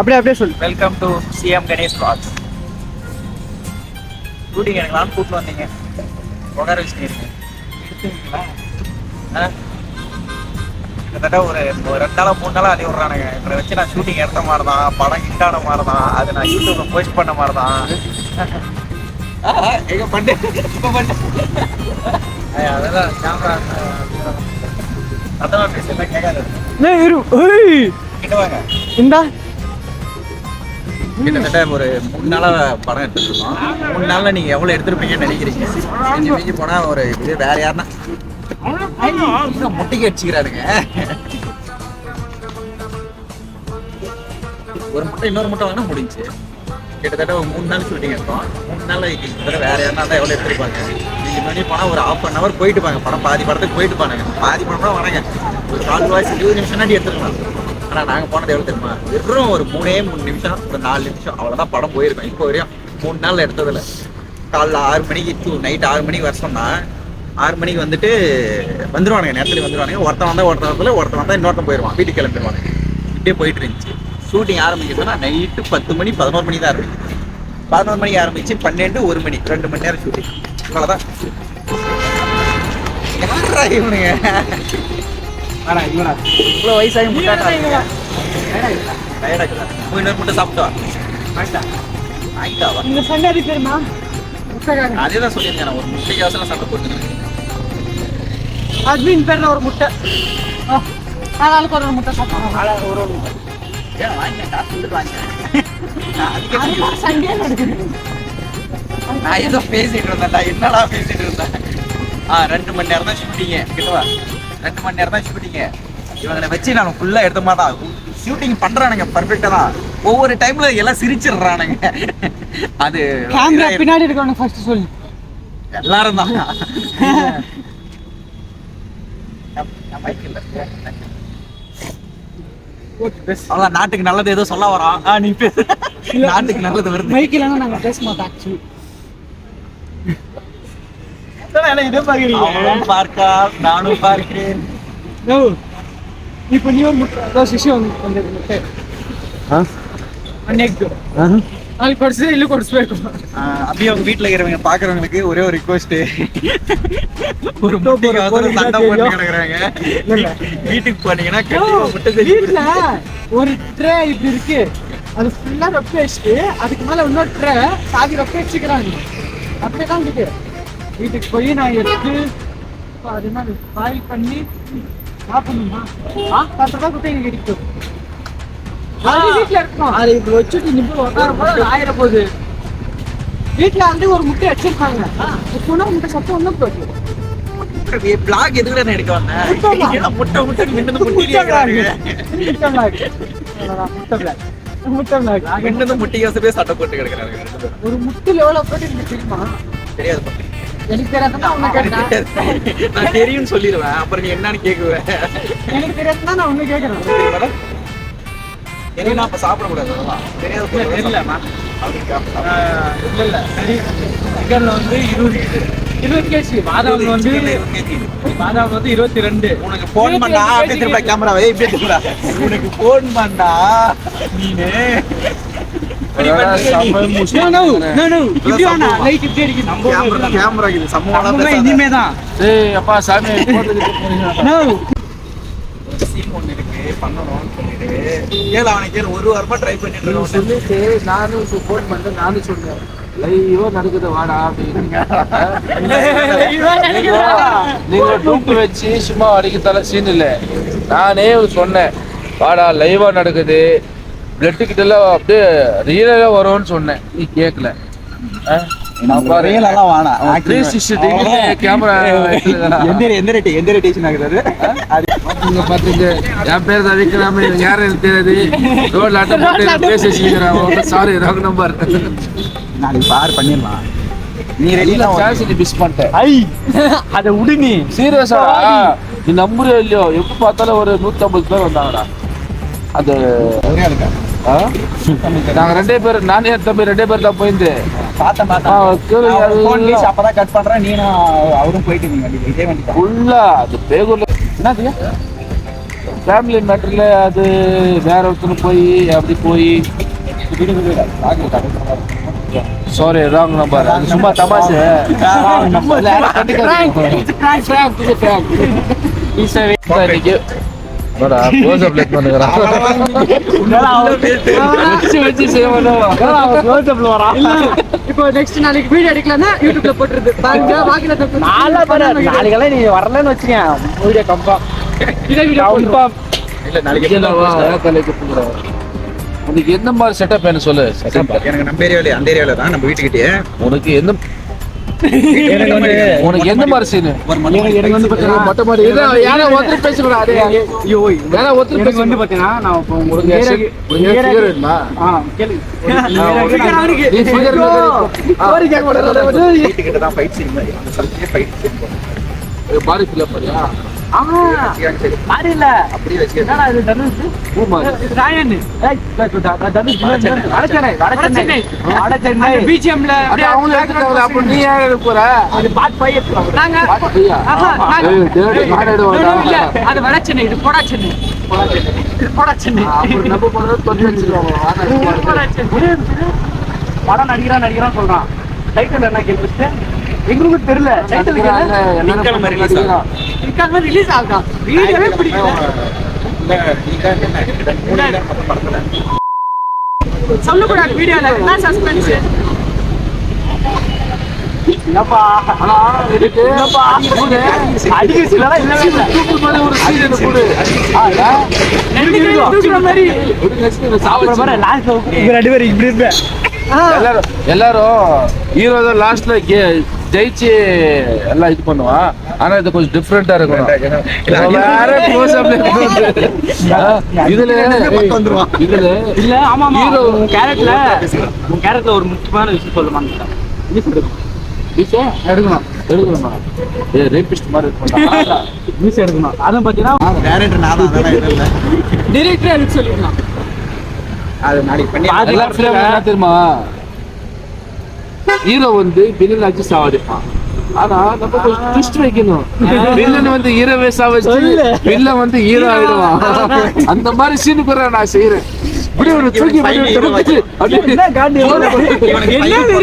அப்படியே அப்படியே சொல்லு. Welcome to CM Ganesh watch shooting எனக்கு நான் கூப்பிட்டு வந்தீங்க. உட்கார வச்சுருக்கீங்க எடுத்துங்களா? கிட்டத்தட்ட ஒரு ரெண்டு நாளா மூணு நாளா அடி விட்றானுங்க. இவரை வச்சு நான் ஷூட்டிங் எடுத்த மாதிரி தான் படம் ஹிட் ஆன மாதிரி தான் அது நான் யூடியூப்ல போஸ்ட் பண்ண மாதிரி தான் எங்க பண்ணு. இப்ப பண்ணு. அதெல்லாம் கேமரா சத்தமா பேசுறதா கேட்காது. இரு. வாங்க. இந்தா. கிட்டத்தட்ட ஒரு மூணு நாளாக படம் எடுத்துருக்கோம் மூணு நாளில் நீங்கள் எவ்வளோ எடுத்துருப்பீங்கன்னு நினைக்கிறீங்க? மிஞ்சி மிஞ்சி போனால் ஒரு இது வேற யாருன்னா? முட்டைக்கு அடிச்சுக்கிறாருங்க ஒரு முட்டை இன்னொரு முட்டை வாங்கினா முடிஞ்சு. கிட்டத்தட்ட ஒரு மூணு நாள் ஷூட்டிங் எடுத்தோம். மூணு நாள் கிட்டத்தட்ட வேற யாருனா தான் எவ்வளோ எடுத்துருப்பாங்க. நீங்கள் மணி போனால் ஒரு ஹாஃப் அன் ஹவர் போயிட்டு பாங்க படம் பாதி படத்துக்கு போயிட்டு பாருங்க பாதி படம் கூட வராங்க. ஒரு கால் வாய்ஸ் இருபது நிமிஷம் நாட்டி ஆனால் நாங்கள் போனது எவ்வளோ தெரியுமா? வெறும் ஒரு மூணே மூணு நிமிஷம் ஒரு நாலு நிமிஷம் அவ்வளோதான் படம் போயிருக்கோம். இப்போ வரையும் மூணு நாள் எடுத்ததுல காலைல ஆறு மணிக்கு டூ நைட் ஆறு மணிக்கு வர ஆறு மணிக்கு வந்துட்டு வந்துடுவானுங்க நேரத்தில் வந்துடுவானுங்க ஒருத்தன் வந்தால் ஒருத்தன் வரதுல ஒருத்தன் வந்தால் இன்னொருத்தன் போயிடுவான் வீட்டுக்கு கிளம்பிடுவானுங்க இப்படியே போயிட்டு இருந்துச்சு. ஷூட்டிங் ஆரம்பிக்கிறதுனா நைட்டு பத்து மணி பதினோரு மணி தான் ஆரம்பிக்குது. பதினோரு மணிக்கு ஆரம்பிச்சு பன்னெண்டு ஒரு மணி. ரெண்டு மணி நேரம் ஷூட்டிங் அவ்வளோதான் யாரா இவனுங்க? இவ்வளோ வயசாகி இன்னொரு முட்டை சாப்பிட்டு வா வாடா. ஆயிட்டாவா இந்த சண்டை முட்டைக்காரன். அதே தான் சொல்லியிருக்கேன் ஒரு முட்டைக்கு அவசரம் சண்டை போட்டுருக்கேன் அஸ்வின் பேர்ல ஒரு முட்டை ஆ, ஆளாளுக்கு ஒரு ஒரு முட்டை சாப்பிடுவோம் ஒரு ஒரு முட்டை ஏன் வாங்கிட்டேன் காசு கொடுத்து வாங்கிட்டேன் சண்டையே நடக்குது நான் ஏதோ பேசிட்டு இருந்தேன்டா என்னடா பேசிட்டு இருந்தேன் ஆ ரெண்டு மணி நேரம் தான் ஷூட்டிங்க கிட்டவா ரெண்டு மணி நேரம் தான் ஷூட்டிங்க இவங்களை வச்சு நான் ஃபுல்லா எடுத்த மாட்டான் ஷூட்டிங் பண்றானுங்க பர்ஃபெக்டா தான். ஒவ்வொரு டைம்ல எல்லாம் சிரிச்சிடுறானுங்க. அது கேமரா. பின்னாடி இருக்கவனு ஃபர்ஸ்ட் சொல்லு. எல்லாரும் தான். அவ்வளவுதான். நாட்டுக்கு நல்லது ஏதோ சொல்ல வரான். நீ நாட்டுக்கு நல்லது வருது. மைக் இல்லைன்னா நாங்க பேச மாட்டோம் ஆக்சுவலி இதே அவனும் பார்க்கா நானும் பார்க்கிறேன் ஓ இப்போ நீ ஒரு முட்டை அதோ சிஷு வந்து ಬಂದಿದೆ ಮುಟ್ಟೆ ಅನ್ಯಕ್ಕೆ ಅಲ್ಲಿ ಕೊಡ್ಸಿದ್ರೆ ಇಲ್ಲಿ ಕೊಡಿಸ್ಬೇಕು ஆஹ் அப்படியே அவங்க வீட்ல இருக்கிறவங்க பாக்குறவங்களுக்கு ஒரே ஒரு ரிக்வஸ்ட் ஒரு முட்டைக்கு அவசரம் சண்டை போட்டு கிடக்குறாங்க வீட்டுக்கு போனீங்கன்னா கண்டிப்பா முட்டை செஞ்சு வீட்ல ஒரு ட்ரே இப்படி இருக்கு அது ஃபுல்லா ரொப்பி வச்சுட்டு அதுக்கு மேல இன்னொரு ட்ரே சாதி ரொப்பி வச்சுக்கிறாங்க அப்படியே தான் இருக்கு வீட்டுக்கு போய் நான் எடுத்து அது என்ன பாயில் பண்ணி சாப்பிடணுமா? ஆ பத்து ரூபாய் கொடுத்து எனக்கு கிடைக்கும் வீட்ல இருக்கணும். அது இப்படி வச்சுட்டு உட்கார போது ஆயிர போகுது வீட்ல வந்து ஒரு முட்டை வச்சிருக்காங்க இப்போ முட்டை சத்தம் ஒன்றும் போகுது பிளாக் எதுக்குள்ள நான் எடுக்க வந்தேன்? முட்டை முட்டை நின்று முட்டை முட்டை முட்டை யோசமே சண்டை போட்டு கிடக்குறாங்க ஒரு எவ்வளவு protein இருக்கு தெரியுமா? தெரியாது பாட்டி. எனக்கு தெரியாதுன்னா உன்னை கேட்டேன் நான் தெரியும்னு சொல்லிடுவேன். அப்புறம் நீ என்னன்னு கேக்குவேன் எனக்கு தெரியாதுன்னா நான் ஒண்ணு கேட்கறேன். தெரியுமாடா? தெரியும்னா அப்ப சாப்பிடக்கூடாது அதெல்லாம். தெரியாத? இல்ல இல்ல சிக்கன்ல வந்து இருபது இருபது கேஜி பாதாம் வந்து பாதாம் வந்து இருபத்தி ரெண்டு உனக்கு போன் பண்ணா அப்படியே திரும்ப கேமராவை இப்படியே திரும்ப. உனக்கு போன் பண்ணா நீனு. அப்பா சாமி சொல்லிட்டு கேளு அவனை கேளு ஒரு வாரமா ட்ரை பண்ணிட்டு சொல்லிட்டு நானும் ஃபோன் பண்ணிட்டு நானும் சொன்னேன் ஐயோ நடக்குது வாடா அப்படின்னு. நீங்க நீங்க டூப் வச்சு சும்மா அடிக்க தலை சீன் இல்ல. நானே சொன்னேன் வாடா லைவா நடக்குது. பிளட் கிட்ட எல்லாம் அப்படியே ரியலா வரும்னு சொன்னேன். நீ கேட்கல கேமரா பாத்துங்க என் பேர் தான் விக்ராம யாரும் எனக்கு தெரியாது. ரோட்ல அட்டை போட்டு பேசி சாரி ராங் நம்பர் நாளைக்கு பார் பண்ணிடலாம். நீ ரெடி இல்ல சான்ஸ் மிஸ் பண்ணிட்டேன். ஐ! அதை விடு நீ. சீரியஸா நீ நம்புறியோ இல்லையோ? எப்ப பார்த்தாலும் ஒரு நூத்தி ஐம்பது பேர் வந்தாங்கடா. அது ஒரே? நாங்க ரெண்டே பேர் நானே தம்பி ரெண்டே பேர் தான் போயிருந்து பார்த்தேன் பார்த்தேன் அப்பதான் கட் பண்றேன் நீனும் அவரும் போயிட்டு இதே வண்டி. ஃபுல்லா அது பேகூர்ல என்னது ஃபேமிலி மேட்டர்ல அது வேற ஒருத்தர் போய் அப்படி போய் சாரி ராங் நம்பர் அது சும்மா தமாசு வாடா, வச்சு வச்சு. இல்ல இப்போ நெக்ஸ்ட் நாளைக்கு வீடியோ எடுக்கலன்னா யூடியூப்ல போட்டுருது பாருங்க வாக்கில தப்பு நாளைக்கெல்லாம் நீ வரலன்னு வச்சுக்கேன் வீடியோ கன்ஃபார்ம் இதே வீடியோ கன்ஃபார்ம் இல்ல நாளைக்கு? உனக்கு எந்த மாதிரி செட்டப் வேணும் சொல்லு. எனக்கு நம்ம ஏரியாவில அந்த ஏரியாவில தான் நம்ம வீட்டுக்கிட்டே உனக்கு எந்த எனக்கு வந்து உனக்கு எந்த மாதிரி சீனு எனக்கு வந்து பாத்தீங்கன்னா மொட்டை மாடி இதை யாரோ ஒருத்தர் பேசுறா அதே ஐயோ யாரோ ஒருத்தர் எனக்கு வந்து நான் இப்போ உங்களுக்கு மாதிரி. fill up பண்ணியா? படம் நடிக்கிறான் நடிக்கிறான் சொல்றான். டைட்டில் என்ன கேட்டு எங்களுக்கும் தெரியல. டைட்டில் நடிக்கிறாங்க, இதுக்காக ரிலீஸ் ஆகுதான் வீடியோவே பிடிக்கல. சொல்லக்கூடாது வீடியோல என்ன சஸ்பென்ஸ் என்னப்பா ஆனா, என்னப்பா. அடிக்க இல்ல. தூக்கு மாதிரி. ஒரு லாஸ்ட்ல ரெண்டு பேரும் இப்படி இருப்பேன். எல்லாரும் எல்லாரும் ஹீரோ தான் லாஸ்ட்ல ஜெயிச்சு எல்லாம் இது பண்ணுவான் ஆனா இது கொஞ்சம் டிஃப்ரெண்டா இருக்கும் வேற க்ளோஸ் இதுல. இதுல இல்ல ஆமா கேரக்டர்ல உன் கேரக்டர்ல ஒரு முக்கியமான விஷயம் சொல்லுமா நியூஸ் எடுக்கணும் எடுக்கணும். எடுக்கணுமா? ஏ ரேபிஸ்ட் மாதிரி இருக்கும் நியூஸ் எடுக்கணும். அதுவும் பாத்தீங்கன்னா டேரக்டர் நான் தான் டிரெக்டர் எனக்கு அது நாளைக்கு பண்ணி தெரியுமா? ஹீரோ வந்து வில்லன் ஆச்சு சாவடிப்பான். ஆனா நம்ம கொஞ்சம் ட்விஸ்ட் வைக்கணும். வில்லன் வந்து ஹீரோவே சாவடிச்சு சொல்லு. வில்லன் வந்து ஹீரோ. ஆயிடுவான் அந்த மாதிரி சீனு கூட நான் செய்யறேன் இப்படி ஒரு தூக்கி அப்படியே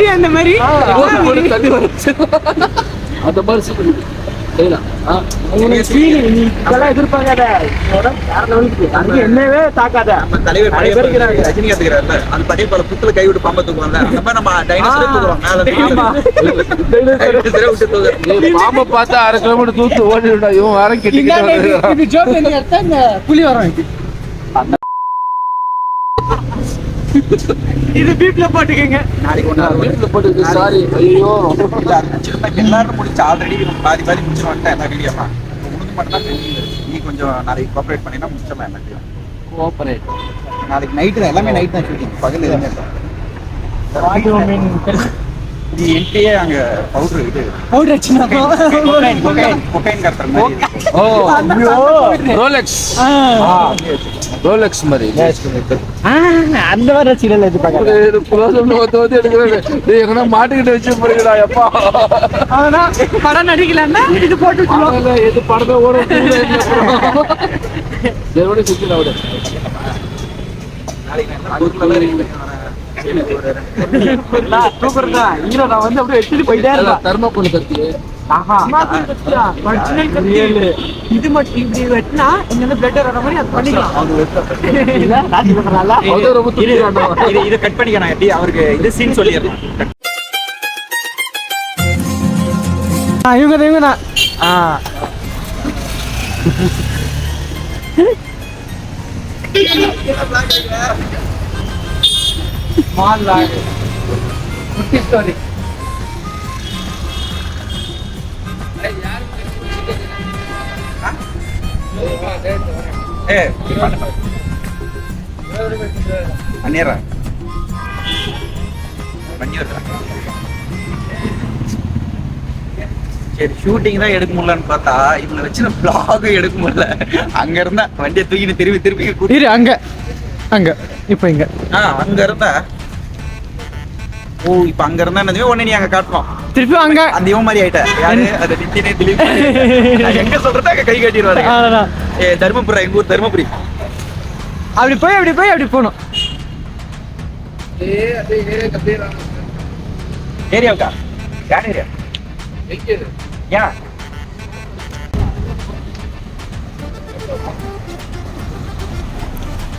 அந்த மாதிரி? அந்த மாதிரி என்னவே தாக்காத. பல புத்துல கை விட்டு பாம்பை தூக்குவாங்க பாம்பை பார்த்தா அரை கிலோமீட்டர் தூத்து ஓடிடுடா இவன் வேற கிட்ட கிட்ட இந்தாங்க இது பீப்ல போட்டுக்கங்க. நாளைக்கு ஒன்று போட்டு சாரி ஐயோ. எல்லாரும் முடிச்சு ஆல்ரெடி பாதி பாதி முடிச்சு வந்துட்டேன் எல்லா வீடியோமா உனக்கு மட்டும் நீ கொஞ்சம் நாளைக்கு கோஆப்ரேட் பண்ணினா முடிச்சோம் எல்லாத்தையும் கோஆபரேட் நாளைக்கு நைட்டு தான் எல்லாமே நைட் தான் ஷூட்டிங் பகல் எதுவுமே இல்லை. இது அங்க பவுடர் இது பவுடர் அடிச்சுனா மாதிரி. ஓ ரோலெக்ஸ் ரோலெக்ஸ் மாதிரி அந்த மாதிரி சீரியல் close up ல ஒருத்தன் வந்து எடுக்கிறாரு. டேய், எங்கனா மாட்டிக்கிட்டு வச்சு போறீங்கடா, எப்பா. ஆனா படம் நடிக்கலன்னா இது போட்டு அதனால எது படமே ஓட விடு, சுத்திடலாம், விடு. நாளைக்கு நான் ஒரு சூப்பர் தான் ஹீரோ நான் வந்து அப்படியே எடுத்துட்டு போயிட்டே. ஆஹா. Original கத்தி. இது மட்டும் இப்படி வெட்டினா இங்க இருந்து பிளட் வர மாதிரி அது பண்ணிக்கலாம். இது இதை கட் பண்ணிக்க நான் எப்படி அவருக்கு இது சீன் சொல்லிடுறேன். இவங்க இவங்க தான். ஆ. ஸ்மால் லாக் குட்டி ஸ்டோரி ஏ சரி ஷூட்டிங் தான் எடுக்க முடியலன்னு பார்த்தா இவங்களை வச்சு பிளாக் எடுக்க முடியல. அங்க இருந்தா வண்டியை தூக்கிட்டு திருப்பி திருப்பி கூட்டி இரு அங்க. அங்க. இப்போ இங்க. ஆ அங்க இருந்தா ஓ இப்ப அங்க இருந்தா என்னதுமே உடனே நீ அங்க காட்டணும் திருப்பி அங்க அந்த இவன் மாதிரி ஆயிட்ட. யாரு? அந்த நித்தினே திலீப் நான் எங்க சொல்றதா அங்க கை கட்டிடுவாரு. ஏ தர்மபுரி எங்க ஊர் தர்மபுரி. அப்படி போய் அப்படி போய் அப்படி போகணும். ஏரியாவுக்கா? யார் ஏரியா? ஏன்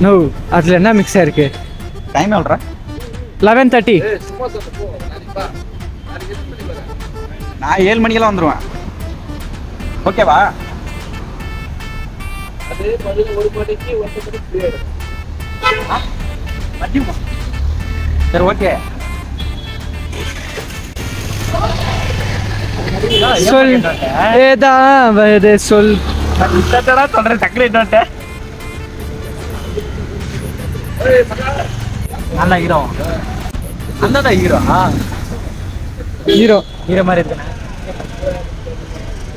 நோ அதுல என்ன மிக்ஸ் ஆயிருக்கு டைம் எவ்வளோ லெவன் தேர்ட்டி நான் ஏழு மணிக்கெல்லாம் வந்துருவேன். ஓகேவா மதியமா சரி ஓகே சொல். ஏதாவது சொல். சொல்றேன் என்னட்ட நல்ல ஹீரோ அந்த ஹீரோ ஹீரோ ஹீரோ மாதிரி இருக்கேன்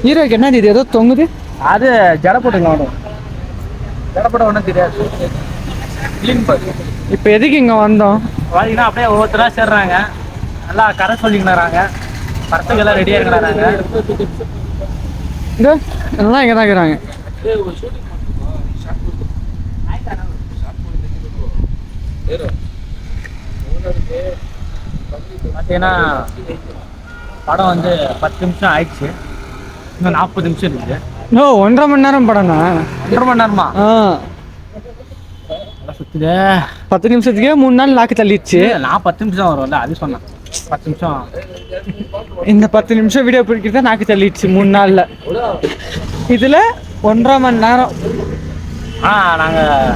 ஹீரோக்கு என்ன இது? ஏதோ தொங்குது? அது ஜட போட்டுங்க அவனும் ஜட போட ஒன்றும் தெரியாது. இப்போ எதுக்கு இங்க வந்தோம்? பார்த்தீங்கன்னா அப்படியே ஒவ்வொருத்தரா சேர்றாங்க. நல்லா கரை சொல்லிக்கிறாங்க படத்துக்கு எல்லாம் ரெடியாக இருக்கிறாங்க இங்க எல்லாம் இங்க தான் இருக்கிறாங்க. பார்த்தீங்கன்னா படம் வந்து பத்து நிமிஷம் ஆயிடுச்சு. இன்னும் நாற்பது நிமிஷம் இருக்குது. நோ ஒன்றரை மணி நேரம் படம்னா? ஒன்றரை மணி நேரமா? ஆ. சுத்துதே. பத்து நிமிஷத்துக்கே மூணு நாள் லாக்கு தள்ளிடுச்சு. நான் பத்து நிமிஷம் வரும்ல அது சொன்னேன். பத்து நிமிஷம். இந்த பத்து நிமிஷம் வீடியோ பிடிக்கிறத நாக்கு தள்ளிடுச்சு மூணு நாள்ல. இதுல ஒன்றரை மணி நேரம். ஆ நாங்கள்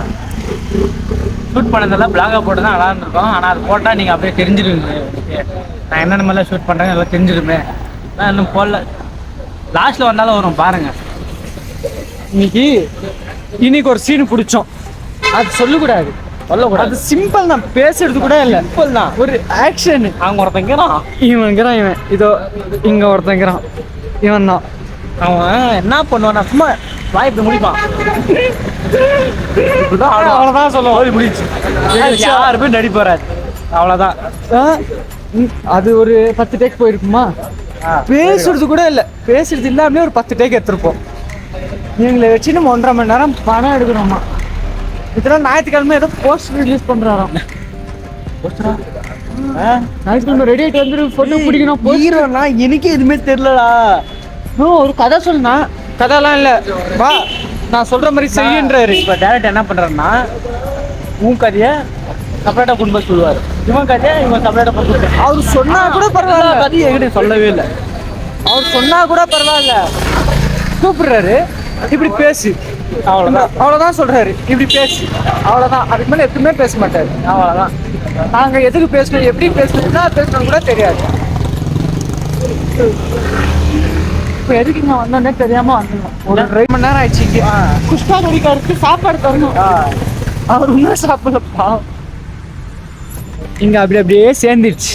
ஷூட் பண்ணதெல்லாம் பிளாகாக போட்டு தான் நல்லா இருந்திருக்கோம் ஆனால் அது போட்டால் நீங்கள் அப்படியே தெரிஞ்சிருவீங்க. நான் என்னென்ன மாதிரிலாம் ஷூட் பண்ணுறேன் எல்லாம் தெரிஞ்சிருமே நான் இன்னும் போடல. லாஸ்ட்டில் வந்தாலும் வரும் பாருங்க. இன்னைக்கு இன்னைக்கு ஒரு சீன் பிடிச்சோம். அது சொல்லக்கூடாது. சொல்லக்கூடாது. அது சிம்பிள் தான். பேசுறது கூட இல்ல. சிம்பிள் தான். ஒரு ஆக்ஷன் அவங்க ஒருத்தங்கிறான் இவன்கிறான் இவன் இதோ இங்க ஒருத்தங்கிறான் இவன் தான் அவன் என்ன பண்ணுவான்? சும்மா வாய்ப்பு முடிப்பான். ஆடுவான். அவ்வளவுதான் சொல்லுவோம் ஓடி முடிச்சு யாருமே நடிப்பாரு அவ்வளோதான் ஆ, ம், அது ஒரு பத்து டேக் போயிருக்குமா? பேசுறது கூட இல்ல. பேசுறது இல்லாமலே ஒரு பத்து டேக் எடுத்திருப்போம். இவங்களை வச்சு நம்ம ஒன்றரை மணி நேரம் பணம் எடுக்கணுமா? இதெல்லாம் ஞாயிற்றுக்கிழமை ஏதோ போஸ்ட் ரிலீஸ் பண்றாராம். ஞாயிற்றுக்கிழமை ரெடி ஆயிட்டு வந்து பொண்ணு பிடிக்கணும் ஹீரோனா எனக்கு எதுவுமே தெரியலடா. நோ, ஒரு கதை சொன்னா கதைலாம் இல்ல. வா. நான் சொல்ற மாதிரி செய்யுன்றாரு. இப்போ டேரக்டர் என்ன பண்றாருன்னா உன் கதையை செப்பரேட்டாக கொண்டு போய் சொல்லுவார். இவன் கதையை இவன் செப்பரேட்டாக கொண்டு அவர் சொன்னா கூட பரவாயில்ல. கதையை என்கிட்ட சொல்லவே இல்லை. அவர் சொன்னா கூட பரவாயில்ல. கூப்பிடுறாரு. இப்படி பேசு. அவ்வளவுதான். அவ்வளவுதான் சொல்றாரு. இப்படி பேசு. அவ்வளவுதான். அதுக்கு மேல எதுவுமே பேச மாட்டாரு. அவ்வளோதான் நாங்க எதுக்கு பேசணும் எப்படி பேசணும் என்ன பேசணும் கூட தெரியாது. இப்ப எதுக்கு இங்க வந்தோன்னே தெரியாம வந்தோம். ஒரு ரெண்டு மணி நேரம் ஆயிடுச்சு குஷ்டா கடிக்காருக்கு சாப்பாடு தரணும். அவர் இன்னும் சாப்பிடல பாவம் இங்க அப்படி அப்படியே சேர்ந்துருச்சு.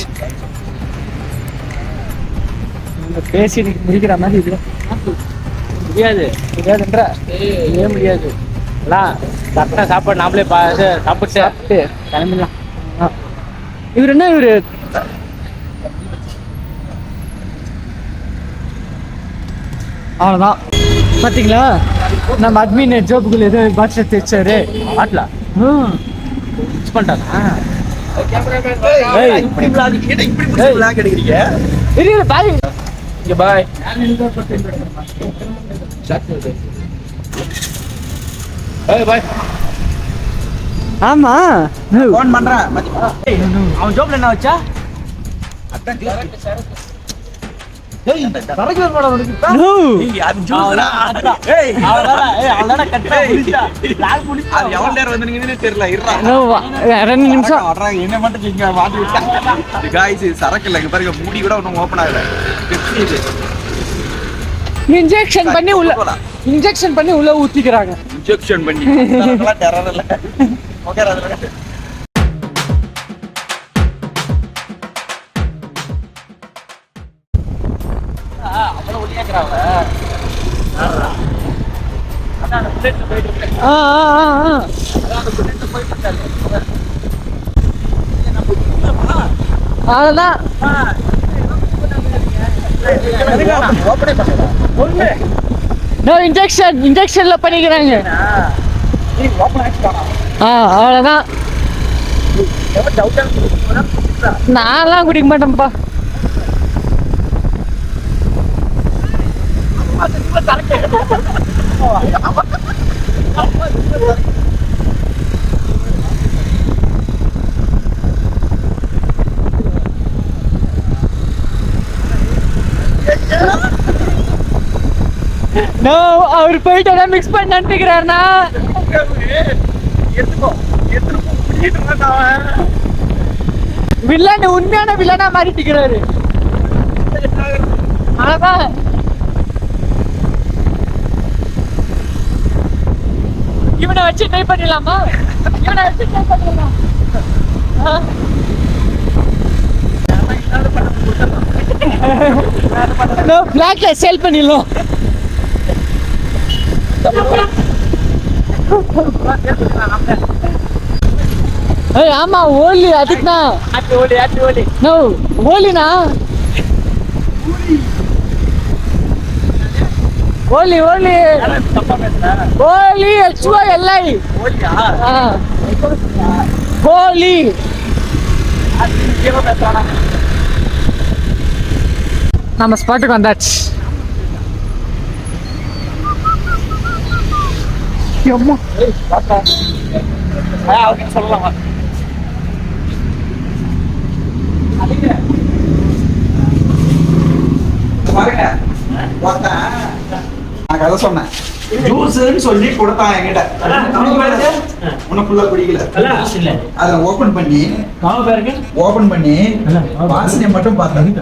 பேசி முடிக்கிற மாதிரி இல்லை. முடியாது. தெரியாதுன்ற ஏன் முடியாது? கரெக்டாக சாப்பாடு நாமளே பா சாப்பிட்டு சாப்பிட்டு கிளம்பிடலாம். ஆ. இவர் என்ன இவரு? அவ்வளோதான் பாத்தீங்களா? நம்ம அட்மின் ஜோப்புக்குள்ள ஏதோ பாட்ஷா தேய்ச்சாரு ஆட்லா. ம். பண்ணிட்டாங்க. பாய் பாய் ஆமா. நோ. ஃபோன் பண்றேன். அவன் ஜோப்ல என்ன வச்சா? அதான் ரெண்டு நிமிஷம். என்ன மட்டும் இங்க மாட்டி விட்டாங்க. இது சரக்கு இல்ல இங்க பாருங்க மூடி கூட ஒன்றும் ஓப்பன் ஆகல. இன்ஜெக்ஷன் பண்ணி உள்ள இன்ஜெக்ஷன் பண்ணி உள்ள ஊத்திக்கிறாங்க. இன்ஜெக்ஷன் பண்ணி. ஓகே ஆ ஆ ஆ, ஆ அதான் அவ்வளோதான் இன்ஜெக்ஷன் இன்ஜெக்ஷன்ல பண்ணிக்கிறாங்க. ஆ அவ்வளோதான் நான்லாம் குடிக்க மாட்டேன்ப்பா. நோ அவர் போயிட்டு எல்லாம் மிக்ஸ் பண்ணி நினைக்கிறாருனா எடுத்துக்கோ வில்லன் உண்மையான வில்லனா மாறிட்டுக்கிறாரு அதான் இவனை வச்சு ட்ரை பண்ணிடலாமா? இவனை வச்சு ட்ரை பண்ணிடலாம்? பிளாக்ல சேல் பண்ணிடலாம். ஆமா ஓலி ஹாப்பி ஓலி ஓலினா ஓலி ஓலி ஓலி எச்ஓ எல்ஐ கோலி நம்ம ஸ்பாட்டுக்கு வந்தாச்சு. அப்படின்னு சொல்லலாம் பாருங்க. நான் கதை சொன்னேன். ஜூஸ்ன்னு சொல்லி கொடுத்தான் என்கிட்ட. ஃபுல்லா குடிக்கல இல்ல. அதை ஓபன் பண்ணி ஓபன் பண்ணி வாசனை மட்டும் பார்த்தேன்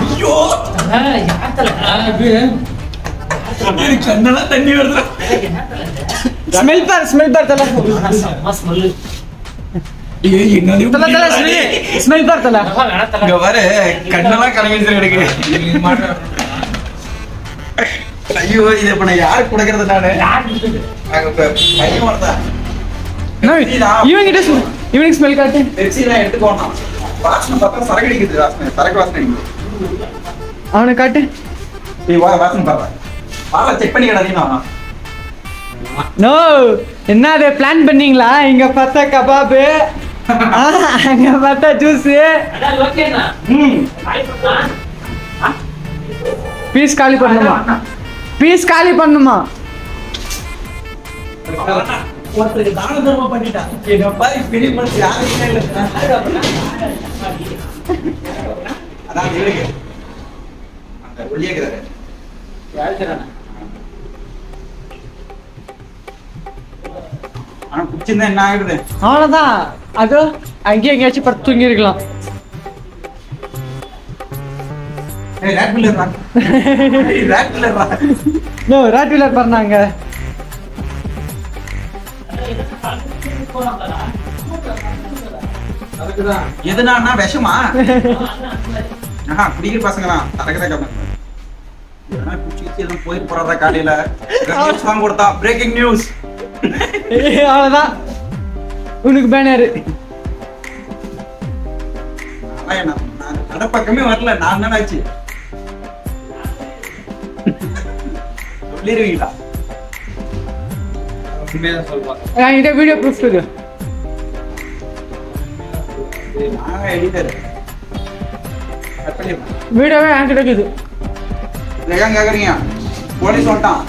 ஐயோ! எனக்கு கண்ணெல்லாம் தண்ணி வருது ஸ்மெல் பார் ஸ்மெல் பார் தல. ஸ்மெல் கண்ணெல்லாம் கலங்கிட்டு எனக்கு ஐயோ இதை இப்ப நான் யாருக்கு கொடுக்கறது நானு? பையன் ஒருத்தன் இவங்கிட்ட இவனுக்கு ஸ்மெல் காட்டு. பெப்சிலாம் எடுத்துக்கோனா வாசனை பார்த்தா சரக்கு அடிக்குது வாசனை. சரக்கு வாசனை அடிக்குது. அவனை காட்டு. நீ வா வாசனை பாப்பா வாழ செக் பண்ணி கிடாதீங்க நோ என்ன அது பிளான் பண்ணீங்களா? இங்க பார்த்தா கபாபு. அங்க பார்த்தா ஜூஸ் ம். பீஸ் காலி பண்ணுமா பீஸ் காலி பண்ணுமா? ஒருத்தருக்கு தான தர்மம் பண்ணிட்டான் என்ன மாதிரி பெரிய மனுஷன் யாருக்குமே இல்லை அதான் இவருக்கு அந்த ஒல்லியக்கிறாரு ஆனா குடிச்சிருந்தா என்ன ஆகுது? அவ்வளவுதான். அதோ அங்கேயே எங்கேயாச்சும் படுத்து தூங்கி இருக்கலாம் நோ ராட் வீலர் பண்ணாங்க எதுனா விஷமா? ஆஹா குடிக்கிற பசங்க தான் தரக்கத கம்மி போயிட்டு போறாரா காலையில? தான் கொடுத்தா. பிரேக்கிங் நியூஸ் அவ்வளவுதான். உனக்கு பேனர் கடப்பக்கமே வரல. நான் தானே என்கிட்ட வீடியோ ப்ரூஃப் இருக்கு வீடியோவே என்கிட்ட இருக்குது. ஏன் கேக்குறீங்க? போலீஸ் வந்துட்டான்.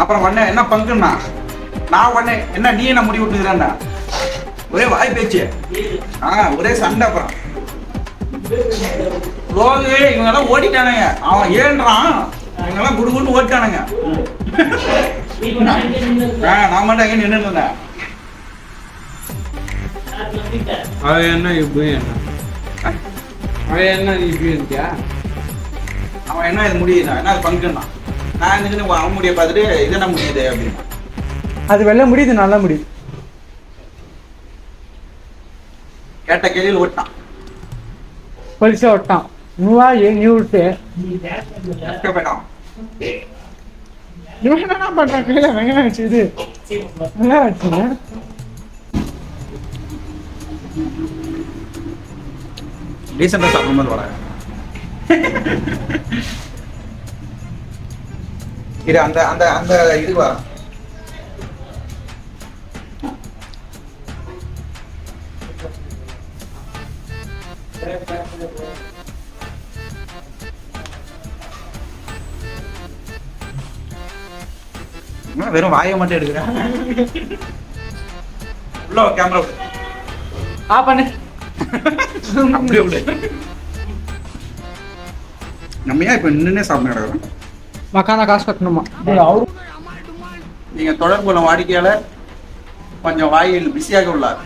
அப்புறம் உடனே என்ன பங்குன்னா? நான் உடனே என்ன நீ என்ன முடி விட்டுக்கிறேன்டா? ஒரே வாய் பேச்சு. ஆ ஒரே சண்டை அப்புறம். ரோகு இவங்க எல்லாம் ஓடிட்டானுங்க. அவன் ஏன்றான் இவங்க எல்லாம் ஓடிட்டானுங்க. ஆ நான் மட்டும் எங்க நின்று இருந்தேன். அவன் என்ன இப்படி என்ன? அவன் என்ன நீ இப்படி இருக்கியா? அவன் என்ன இது முடியுதா? என்ன அது பங்குன்னா? நான் இருந்துக்கிட்டு அவன் முடிய பார்த்துட்டு இது என்ன முடியுது அப்படின்னு. அது வெள்ள முடியுது நல்லா முடியுது. கேட்ட கேள்வியில் ஓட்டான். பரிசா விட்டான் நீவா ஏ நீ விட்டு எஸ்கே போயிட்டான் இவன் என்ன பண்றான்? கையில வெங்காயம் வச்சு இது. வெங்காயம் வச்சுங்க டீசெண்டாக சாப்பிடும் போது வராங்க இது அந்த அந்த அந்த இதுவா? என்ன வெறும் வாயை மட்டும் எடுக்கிறேன். உள்ள கேமரா ஆ பண்ணு. அப்படியே விடு. நம்ம ஏன் இப்போ நின்னே சாப்பிட கிடக்குறோம்? மக்கானா காசு கட்டணுமா? நீங்க தொடர்பு கொள்ளும் வாடிக்கையாளர் கொஞ்சம் வாயில் பிஸியாக உள்ளார்.